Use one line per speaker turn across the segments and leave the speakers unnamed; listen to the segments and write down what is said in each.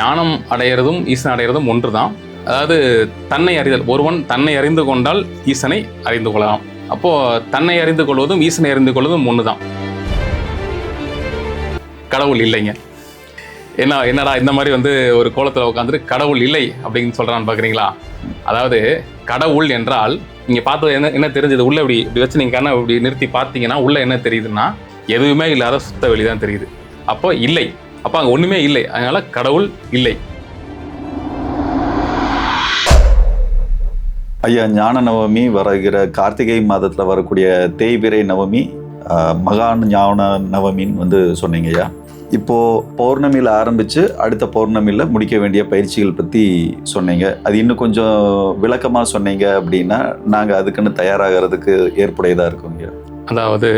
ஞானம் அடையிறதும் ஈசன் அடையிறதும் ஒன்று தான் அதாவது தன்னை அறிதல். ஒருவன் தன்னை அறிந்து கொண்டால் ஈசனை அறிந்து கொள்ளலாம். அப்போது தன்னை அறிந்து கொள்வதும் ஈசனை அறிந்து கொள்வதும் ஒன்று தான் கடவுள் இல்லைங்க. என்ன என்னடா இந்த மாதிரி வந்து ஒரு கோலத்தில் உட்காந்துட்டு கடவுள் இல்லை அப்படின்னு சொல்கிறான்னு பார்க்குறீங்களா அதாவது கடவுள் என்றால் நீங்கள் பார்த்தது என்ன என்ன தெரிஞ்சது? உள்ளே இப்படி இப்படி வச்சு நீங்கள் கண்ணை இப்படி நிறுத்தி பார்த்தீங்கன்னா உள்ளே என்ன தெரியுதுன்னா எதுவுமே இல்லாத சுத்த வெளி தான் தெரியுது. அப்போ இல்லை. அப்போ அங்கே ஒன்றுமே இல்லை. அதனால கடவுள் இல்லை.
ஐயா ஞான நவமி வருகிற கார்த்திகை மாதத்தில் வரக்கூடிய தேய்பிரை நவமி மகான் ஞான நவமின்னு வந்து சொன்னீங்க ஐயா. இப்போ பௌர்ணமியில் ஆரம்பிச்சு அடுத்த பௌர்ணமியில் முடிக்க வேண்டிய பயிற்சிகள் பற்றி சொன்னீங்க. அது இன்னும் கொஞ்சம் விளக்கமாக சொன்னீங்க அப்படின்னா நாங்கள் அதுக்குன்னு தயாராகிறதுக்கு ஏற்புடையதாக இருக்குங்க
அதாவது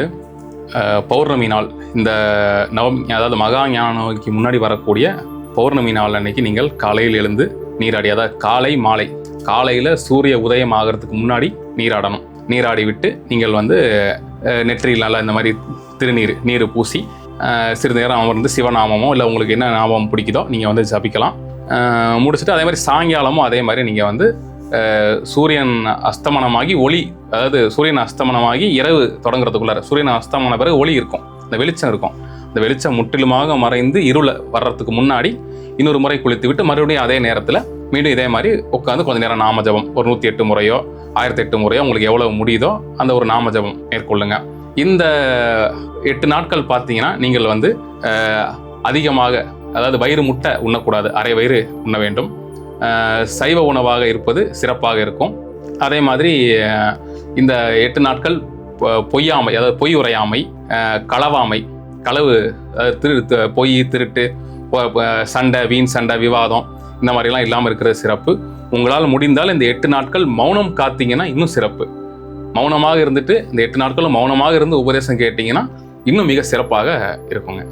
பௌர்ணமி நாள் இந்த நவமி அதாவது மகா ஞானக்கு முன்னாடி வரக்கூடிய பௌர்ணமி நாள் அன்னைக்கு நீங்கள் காலையில் எழுந்து நீராடி அதாவது காலை மாலை காலையில் சூரிய உதயம் ஆகிறதுக்கு முன்னாடி நீராடணும். நீராடி விட்டு நீங்கள் வந்து நெற்றியில் நல்லா இந்த மாதிரி திருநீர் நீர் பூசி சிறிது நேரம் அமர்ந்து சிவநாமமோ இல்லை உங்களுக்கு என்ன நாமம் பிடிக்குதோ நீங்கள் வந்து ஜபிக்கலாம். முடிச்சுட்டு அதே மாதிரி சாயங்காலமும் அதே மாதிரி நீங்கள் வந்து சூரியன் அஸ்தமனமாகி ஒளி அதாவது சூரியன் அஸ்தமனமாகி இரவு தொடங்குறதுக்குள்ளார சூரியன் அஸ்தமன பிறகு ஒளி இருக்கும். இந்த வெளிச்சம் இருக்கும். இந்த வெளிச்சம் முற்றிலுமாக மறைந்து இருளை வர்றதுக்கு முன்னாடி இன்னொரு முறை குளித்து விட்டு மறுபடியும் அதே நேரத்தில் மீண்டும் இதே மாதிரி உட்காந்து கொஞ்சம் நேரம் நாம ஜபம் ஒரு நூற்றி எட்டு முறையோ ஆயிரத்தி எட்டு முறையோ உங்களுக்கு எவ்வளோ முடியுதோ அந்த ஒரு நாம ஜபம் மேற்கொள்ளுங்க. இந்த எட்டு நாட்கள் பார்த்தீங்கன்னா நீங்கள் வந்து அதிகமாக அதாவது வயிறு முட்டை உண்ணக்கூடாது. அரை வயிறு உண்ண வேண்டும். சைவ உணவாக இருப்பது சிறப்பாக இருக்கும். அதே மாதிரி இந்த எட்டு நாட்கள் பொ- பொய்யாமை அதாவது பொய் உரையாமை களவாமை களவு அதாவது திரு பொய் திருட்டு சண்டை வீண் சண்டை விவாதம் இந்த மாதிரிலாம் இல்லாமல் இருக்கிறது சிறப்பு. உங்களால் முடிந்தால் இந்த எட்டு நாட்கள் மௌனம் காத்தீங்கன்னா இன்னும் சிறப்பு. மௌனமாக இருந்துட்டு இந்த எட்டு நாட்களும் மௌனமாக இருந்து உபதேசம் கேட்டிங்கன்னா இன்னும் மிக சிறப்பாக இருக்குங்க.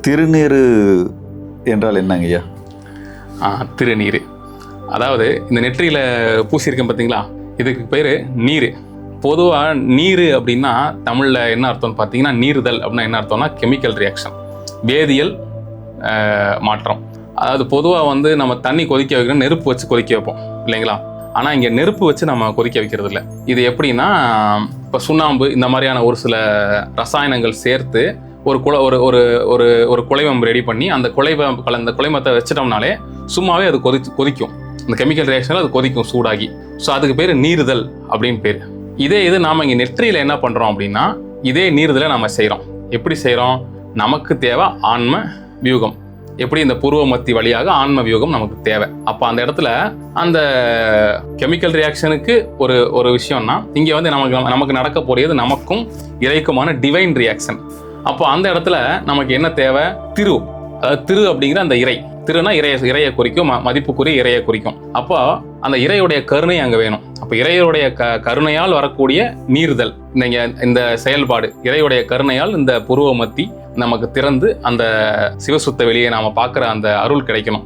திருநீறு என்றால் என்னங்க ஐயா?
திருநீர். அதாவது இந்த நெற்றியில் பூசியிருக்கேன் பார்த்தீங்களா இதுக்கு பேர் நீர். பொதுவாக நீர் அப்படின்னா தமிழில் என்ன அர்த்தம்னு பார்த்தீங்கன்னா நீருதல் அப்படின்னா என்ன அர்த்தம்னா கெமிக்கல் ரியாக்ஷன் வேதியியல் மாற்றம். அதாவது பொதுவாக வந்து நம்ம தண்ணி கொதிக்க வைக்கணும் நெருப்பு வச்சு கொதிக்க வைப்போம் இல்லைங்களா? ஆனால் இங்கே நெருப்பு வச்சு நம்ம கொதிக்க வைக்கிறது இல்லை இது எப்படின்னா இப்போ சுண்ணாம்பு இந்த மாதிரியான ஒரு சில ரசாயனங்கள் சேர்த்து ஒரு குல ஒரு ஒரு ஒரு ஒரு குலைவம் ரெடி பண்ணி அந்த குலைவம் கலந்த குலைமத்தை வச்சிட்டோம்னாலே சும்மாவே அது கொதி கொதிக்கும். அந்த கெமிக்கல் ரியாக்ஷனில் அது கொதிக்கும் சூடாகி. ஸோ அதுக்கு பேர் நீருதல் அப்படின்னு பேர். இதே இது நாம் இங்கே நெற்றியில் என்ன பண்ணுறோம் அப்படின்னா இதே நீறுதலை நம்ம செய்கிறோம் எப்படி செய்கிறோம் நமக்கு தேவை ஆன்ம வியூகம். எப்படி இந்த பூர்வ மத்தி வழியாக ஆன்ம வியூகம் நமக்கு தேவை? அப்போ அந்த இடத்துல அந்த கெமிக்கல் ரியாக்ஷனுக்கு ஒரு ஒரு விஷயம்னா இங்கே வந்து நமக்கு நமக்கு நடக்க போகிறது நமக்கும் இறைக்குமான டிவைன் ரியாக்ஷன் அப்போ அந்த இடத்துல நமக்கு என்ன தேவை? திரு. அதாவது திரு அப்படிங்கிற அந்த இறை. திருனா இறைய இறையை குறிக்கும் ம- மதிப்புக்குரிய இறையை குறிக்கும். அப்போ அந்த இறையுடைய கருணை அங்கே வேணும். அப்போ இறையுடைய க கருணையால் வரக்கூடிய நீர்தல் இந்த இந்த செயல்பாடு இறையுடைய கருணையால் இந்த புருவ மத்தி நமக்கு திறந்து அந்த சிவசுத்த வெளியை நாம் பார்க்குற அந்த அருள் கிடைக்கணும்.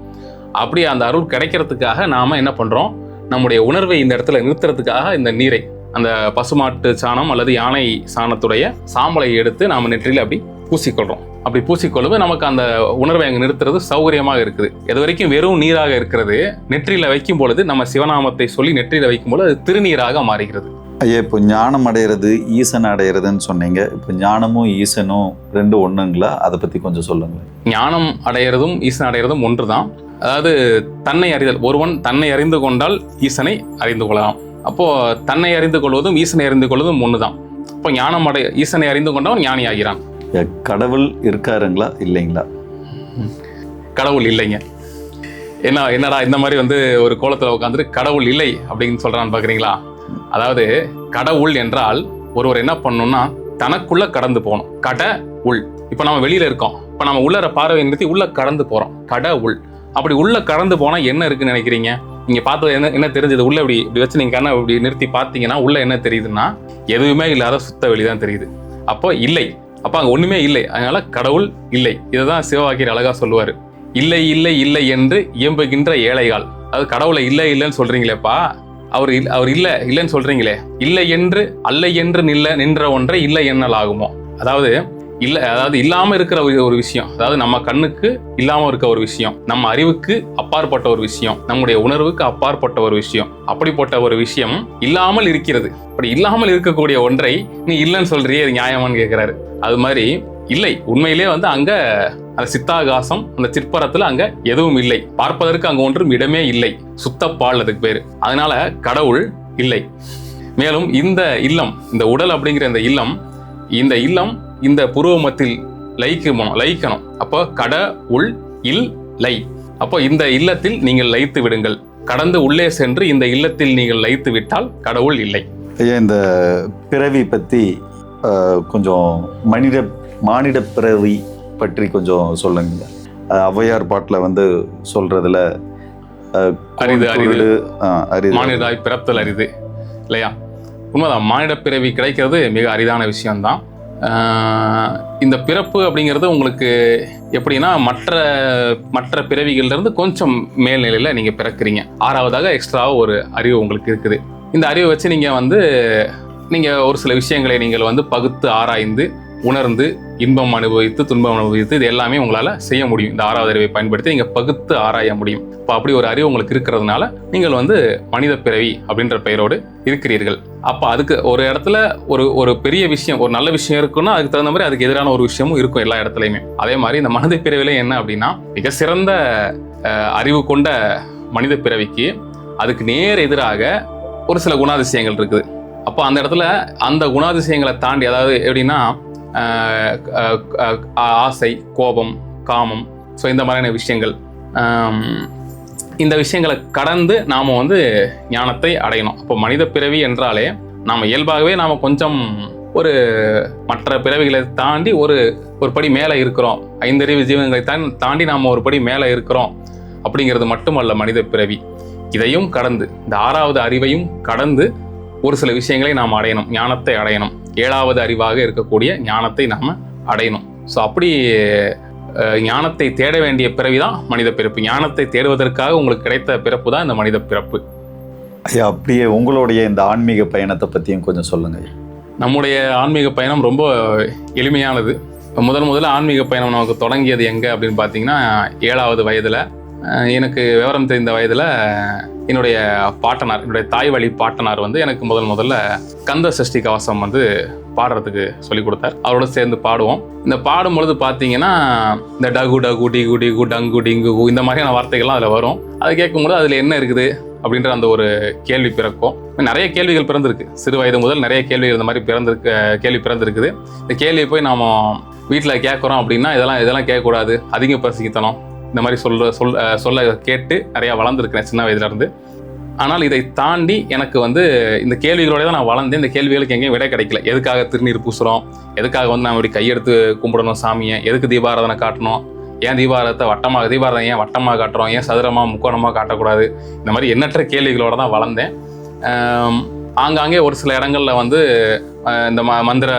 அப்படி அந்த அருள் கிடைக்கிறதுக்காக நாம் என்ன பண்ணுறோம் நம்முடைய உணர்வை இந்த இடத்துல நிறுத்துறதுக்காக இந்த நீரை அந்த பசுமாட்டு சாணம் அல்லது யானை சாணத்துடைய சாம்பலை எடுத்து நாம நெற்றியில் அப்படி பூசிக்கொள்றோம். அப்படி பூசிக்கொள்ளும் நமக்கு அந்த உணர்வை அங்கே நிறுத்துறது சௌகரியமாக இருக்குது. இது வரைக்கும் வெறும் நீராக இருக்கிறது நெற்றியில வைக்கும் பொழுது நம்ம சிவநாமத்தை சொல்லி நெற்றியில வைக்கும் பொழுது அது திருநீராக மாறுகிறது.
ஐயா இப்போ ஞானம் அடையிறது ஈசன் அடையிறதுன்னு சொன்னீங்க. இப்போ ஞானமும் ஈசனும் ரெண்டு ஒண்ணுங்களா? அதை பத்தி கொஞ்சம் சொல்லுங்க
ஞானம் அடையிறதும் ஈசன் அடையிறதும் ஒன்று தான் அதாவது தன்னை அறிதல் ஒருவன் தன்னை அறிந்து கொண்டால் ஈசனை அறிந்து கொள்ளலாம். அப்போ தன்னை அறிந்து கொள்வதும் ஈசனை அறிந்து கொள்வதும் ஒன்று தான் அப்போ ஞானம் அடைய ஈசனை அறிந்து கொண்டவன் ஞானி ஆகிறான்
கடவுள் இருக்காருங்களா? இல்லைங்களா?
கடவுள் இல்லைங்க. என்ன என்னடா இந்த மாதிரி வந்து ஒரு கோலத்தில் உட்காந்துட்டு கடவுள் இல்லை அப்படின்னு சொல்றான்னு பார்க்குறீங்களா அதாவது கடவுள் என்றால் ஒருவர் என்ன பண்ணணும்னா தனக்குள்ள கடந்து போகணும். கட உள் இப்போ நம்ம வெளியில இருக்கோம். இப்போ நம்ம உள்ளற பார்வை நிறுத்தி உள்ள கடந்து போறோம். கட உள் அப்படி உள்ள கடந்து போனா என்ன இருக்குன்னு நினைக்கிறீங்க? நீங்கள் பார்த்தது என்ன என்ன தெரிஞ்சது? உள்ள இப்படி இப்படி வச்சு நீங்கள் கண்ணை இப்படி நிறுத்தி பார்த்தீங்கன்னா உள்ள என்ன தெரியுதுன்னா எதுவுமே இல்லாத சுத்த வெளி தான் தெரியுது. அப்போ இல்லை. அப்போ அங்கே ஒன்றுமே இல்லை. அதனால கடவுள் இல்லை. இதை தான் சிவவாக்கியர் அழகாக சொல்லுவார். இல்லை இல்லை இல்லை என்று இயம்புகின்ற ஏழைகள். அது கடவுளை இல்லை இல்லைன்னு சொல்கிறீங்களேப்பா அவர் இல்- அவர் இல்லை இல்லைன்னு சொல்கிறீங்களே இல்லை என்று அல்லை என்று நில்ல நின்ற ஒன்றை இல்லை என்னல் ஆகுமோ அதாவது இல்லை அதாவது இல்லாமல் இருக்கிற ஒரு- ஒரு விஷயம். அதாவது நம்ம கண்ணுக்கு இல்லாமல் இருக்க ஒரு விஷயம். நம்ம அறிவுக்கு அப்பாற்பட்ட ஒரு விஷயம். நம்முடைய உணர்வுக்கு அப்பாற்பட்ட ஒரு விஷயம். அப்படிப்பட்ட ஒரு விஷயம் இல்லாமல் இருக்கிறது. அப்படி இல்லாமல் இருக்கக்கூடிய ஒன்றை நீ இல்லைன்னு சொல்றியே அது நியாயமான்னு கேட்குறாரு அது மாதிரி இல்லை. உண்மையிலே வந்து அங்கே அந்த சித்தாகாசம் அந்த சிற்பரத்தில் அங்கே எதுவும் இல்லை. பார்ப்பதற்கு அங்கே ஒன்றும் இடமே இல்லை. சுத்தப்பால் அதுக்கு பேர். அதனால கடவுள் இல்லை. மேலும் இந்த இல்லம் இந்த உடல் அப்படிங்கிற இந்த இல்லம் இந்த இல்லம் இந்த புருவமத்தில் லயிக்கணும் லயிக்கணும். அப்போ கட உள் இல் லை. அப்போ இந்த இல்லத்தில் நீங்கள் லயித்து விடுங்கள். கடந்து உள்ளே சென்று இந்த இல்லத்தில் நீங்கள் லயித்து விட்டால் கடவுள் இல்லை.
ஐயா இந்த பிறவி பற்றி கொஞ்சம் மனித மானிட பிறவி பற்றி கொஞ்சம் சொல்லுங்க. ஔவையார் பாட்டில் வந்து சொல்றதுல
அரிது, அரிது.
அரிது.
மானிடராய் பிறத்தல் அரிது இல்லையா? உண்மைதான் மானிட பிறவி கிடைக்கிறது மிக அரிதான விஷயம்தான். இந்த பிறப்பு அப்படிங்கிறது உங்களுக்கு எப்படின்னா மற்ற மற்ற பிறவிகள்லேருந்து கொஞ்சம் மேல்நிலையில் நீங்கள் பிறக்கிறீங்க. ஆறாவதாக எக்ஸ்ட்ராவாக ஒரு அறிவு உங்களுக்கு இருக்குது. இந்த அறிவை வச்சு நீங்கள் வந்து நீங்கள் ஒரு சில விஷயங்களை நீங்கள் வந்து பகுத்து ஆராய்ந்து உணர்ந்து இன்பம் அனுபவித்து துன்பம் அனுபவித்து இது எல்லாமே உங்களால் செய்ய முடியும். இந்த ஆறாவது அறிவை பயன்படுத்தி நீங்கள் பகுத்து ஆராய முடியும். இப்போ அப்படி ஒரு அறிவு உங்களுக்கு இருக்கிறதுனால நீங்கள் வந்து மனித பிறவி அப்படின்ற பெயரோடு இருக்கிறீர்கள். அப்போ அதுக்கு ஒரு இடத்துல ஒரு ஒரு பெரிய விஷயம் ஒரு நல்ல விஷயம் இருக்குன்னா அதுக்கு தகுந்த மாதிரி அதுக்கு எதிரான ஒரு விஷயமும் இருக்கும் எல்லா இடத்துலையுமே. அதே மாதிரி இந்த மனித பிறவிலே என்ன அப்படின்னா மிக சிறந்த அறிவு கொண்ட மனித பிறவிக்கு அதுக்கு நேர் எதிராக ஒரு சில குணாதிசயங்கள் இருக்குது. அப்போ அந்த இடத்துல அந்த குணாதிசயங்களை தாண்டி அதாவது எப்படின்னா ஆசை கோபம் காமம். ஸோ இந்த மாதிரியான விஷயங்கள். இந்த விஷயங்களை கடந்து நாம் வந்து ஞானத்தை அடையணும். அப்போ மனித பிறவி என்றாலே நாம் இயல்பாகவே நாம் கொஞ்சம் ஒரு மற்ற பிறவிகளை தாண்டி ஒரு ஒரு படி மேலே இருக்கிறோம். ஐந்தறிவு ஜீவன்களை தான் தாண்டி நாம் ஒரு படி மேலே இருக்கிறோம். அப்படிங்கிறது மட்டுமல்ல மனித பிறவி. இதையும் கடந்து இந்த ஆறாவது அறிவையும் கடந்து ஒரு சில விஷயங்களை நாம் அடையணும் ஞானத்தை அடையணும். ஏழாவது அறிவாக இருக்கக்கூடிய ஞானத்தை நாம் அடையணும். ஸோ அப்படி ஞானத்தை தேட வேண்டிய பிறவிதான் மனித பிறப்பு. ஞானத்தை தேடுவதற்காக உங்களுக்கு கிடைத்த பிறப்பு தான் இந்த மனித பிறப்பு.
ஐயா அப்படியே உங்களுடைய இந்த ஆன்மீக பயணத்தை பற்றியும் கொஞ்சம் சொல்லுங்க ஐயா.
நம்முடைய ஆன்மீக பயணம் ரொம்ப எளிமையானது. முதல் முதல்ல ஆன்மீக பயணம் நமக்கு தொடங்கியது எங்கே அப்படின்னு பார்த்தீங்கன்னா ஏழாவது வயதில் எனக்கு விவரம் தெரிந்த வயதில் என்னுடைய பாட்டனார் என்னுடைய தாய் வழி பாட்டனார் வந்து எனக்கு முதல் முதல்ல கந்த சஷ்டி கவசம் வந்து பாடுறதுக்கு சொல்லி கொடுத்தார். அவரோட சேர்ந்து பாடுவோம். இந்த பாடும் பொழுது பார்த்தீங்கன்னா இந்த டகு டகு டிகு டிகு டங்கு டிங்கு கு இந்த மாதிரியான வார்த்தைகள்லாம் அதில் வரும். அது கேட்கும்போது அதில் என்ன இருக்குது அப்படின்ற அந்த ஒரு கேள்வி பிறக்கும். நிறைய கேள்விகள் பிறந்திருக்கு. சிறு வயது முதல் நிறைய கேள்விகள் இந்த மாதிரி பிறந்திருக்க கேள்வி பிறந்திருக்குது. இந்த கேள்வியை போய் நாம் வீட்டில் கேட்குறோம் அப்படின்னா இதெல்லாம் இதெல்லாம் கேட்கக்கூடாது. அதிக பசிக்கத்தனம். இந்த மாதிரி சொல்ல சொல் சொல்ல கேட்டு நிறையா வளர்ந்துருக்கிறேன் சின்ன வயதுலேருந்து ஆனால் இதை தாண்டி எனக்கு வந்து இந்த கேள்விகளோட தான் நான் வளர்ந்தேன். இந்த கேள்விகளுக்கு எங்கேயும் விடை கிடைக்கல. எதுக்காக திருநீர் பூசுகிறோம் எதுக்காக வந்து நம்ம இப்படி கையெடுத்து கும்பிடணும் சாமியை? எதுக்கு தீபாராதனை காட்டணும்? ஏன் தீபாரத்தை வட்டமாக தீபாரதம் ஏன் வட்டமாக காட்டுறோம்? ஏன் சதுரமாக முக்கோணமாக காட்டக்கூடாது? இந்த மாதிரி எண்ணற்ற கேள்விகளோடு தான் வளர்ந்தேன். ஆங்காங்கே ஒரு சில இடங்களில் வந்து இந்த ம மந்திர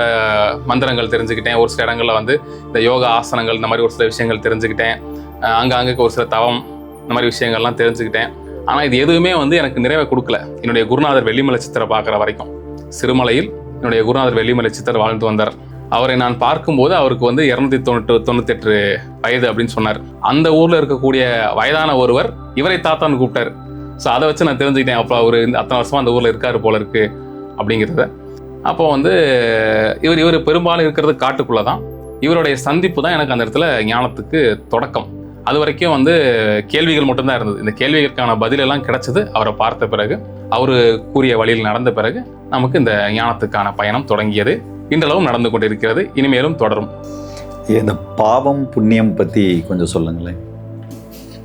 மந்திரங்கள் தெரிஞ்சுக்கிட்டேன். ஒரு சில இடங்களில் வந்து இந்த யோகா ஆசனங்கள் இந்த மாதிரி ஒரு சில விஷயங்கள் தெரிஞ்சுக்கிட்டேன். அஹ், ஒரு சில தவம் இந்த மாதிரி விஷயங்கள்லாம் தெரிஞ்சுக்கிட்டேன். ஆனால் இது எதுவுமே வந்து எனக்கு நிறைவை கொடுக்கல. என்னுடைய குருநாதர் வெள்ளிமலை சித்தரை பார்க்குற வரைக்கும். சிறுமலையில் என்னுடைய குருநாதர் வெள்ளிமலை சித்தர் வாழ்ந்து வந்தார். அவரை நான் பார்க்கும்போது அவருக்கு வந்து இரநூத்தி தொண்ணூற்று தொண்ணூத்தெட்டு வயது அப்படின்னு சொன்னார். அந்த ஊரில் இருக்கக்கூடிய வயதான ஒருவர் இவரை தாத்தான்னு கூப்பிட்டார். ஸோ அதை வச்சு நான் தெரிஞ்சுக்கிட்டேன். அப்போ அவர் இந்த அத்தனை வருஷமாக அந்த ஊரில் இருக்கார் போல இருக்கு அப்படிங்கிறத. அப்போ வந்து இவர் இவர் பெரும்பாலும் இருக்கிறது காட்டுக்குள்ளே தான் இவருடைய சந்திப்பு தான் எனக்கு அந்த இடத்துல ஞானத்துக்கு தொடக்கம். அது வரைக்கும் வந்து கேள்விகள் மட்டும்தான் இருந்தது. இந்த கேள்விகளுக்கான பதிலெல்லாம் கிடைச்சது அவரை பார்த்த பிறகு அவர் கூறிய வழியில் நடந்த பிறகு நமக்கு இந்த ஞானத்துக்கான பயணம் தொடங்கியது. இன்றளவும் நடந்து கொண்டிருக்கிறது இனிமேலும் தொடரும்.
இந்த பாவம் புண்ணியம் பற்றி கொஞ்சம் சொல்லுங்களேன்.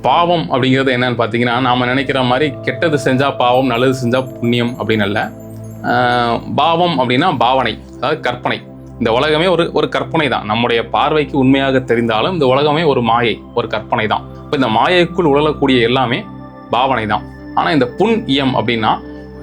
பாவம் அப்படிங்கிறது என்னன்னு பார்த்தீங்கன்னா நாம் நினைக்கிற மாதிரி கெட்டது செஞ்சால் பாவம் நல்லது செஞ்சால் புண்ணியம் அப்படின்னு அல்ல. ஆஹ் பாவம் அப்படின்னா பாவனை அதாவது கற்பனை. இந்த உலகமே ஒரு ஒரு கற்பனை தான் நம்முடைய பார்வைக்கு உண்மையாக தெரிந்தாலும் இந்த உலகமே ஒரு மாயை ஒரு கற்பனை தான் இப்போ இந்த மாயைக்குள் உழலக்கூடிய எல்லாமே பாவனை தான் ஆனால் இந்த புண் இயம் அப்படின்னா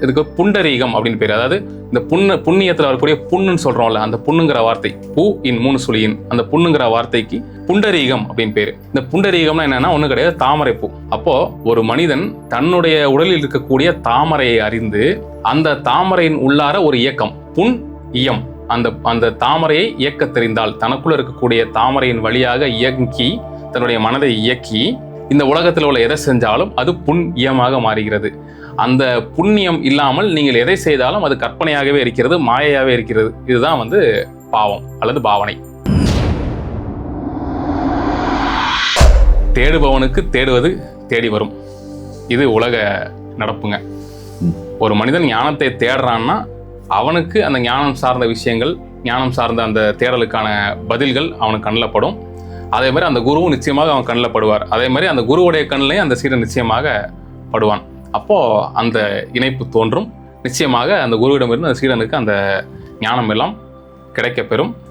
இதுக்கு புண்டரீகம் அப்படின்னு பேர். அதாவது இந்த புண்ணு புண்ணியத்தில் வரக்கூடிய புண்ணுன்னு சொல்கிறோம்ல அந்த புண்ணுங்கிற வார்த்தை. பூ இன் மூணு சுழியின் அந்த புண்ணுங்கிற வார்த்தைக்கு புண்டரீகம் அப்படின்னு பேர். இந்த புண்டரீகம்னா என்னன்னா ஒன்றும் கிடையாது தாமரை பூ. அப்போ ஒரு மனிதன் தன்னுடைய உடலில் இருக்கக்கூடிய தாமரையை அறிந்து அந்த தாமரையின் உள்ளார ஒரு இயக்கம் புண் இயம். அந்த அந்த தாமரையை இயக்க தெரிந்தால் தனக்குள்ள இருக்கக்கூடிய தாமரையின் வழியாக இயக்கி தன்னுடைய மனதை இயக்கி இந்த உலகத்தில் உள்ள எதை செஞ்சாலும் அது புண்ணியமாக மாறுகிறது. அந்த புண்ணியம் இல்லாமல் நீங்கள் எதை செய்தாலும் அது கற்பனையாகவே இருக்கிறது மாயையாகவே இருக்கிறது. இதுதான் வந்து பாவம் அல்லது பாவனை. தேடுபவனுக்கு தேடுவது தேடி வரும். இது உலக நடப்புங்க. ஒரு மனிதன் ஞானத்தை தேடுறான்னா அவனுக்கு அந்த ஞானம் சார்ந்த விஷயங்கள் ஞானம் சார்ந்த அந்த தேடலுக்கான பதில்கள் அவனுக்கு கண்ணில் படும். அதே மாதிரி அந்த குருவும் நிச்சயமாக அவன் கண்ணில் படுவார். அதே மாதிரி அந்த குருவுடைய கண்ணிலையும் அந்த சீடன் நிச்சயமாக படுவான். அப்போது அந்த இணைப்பு தோன்றும். நிச்சயமாக அந்த குருவிடமிருந்து அந்த சீடனுக்கு அந்த ஞானம் எல்லாம் கிடைக்கப்பெறும்.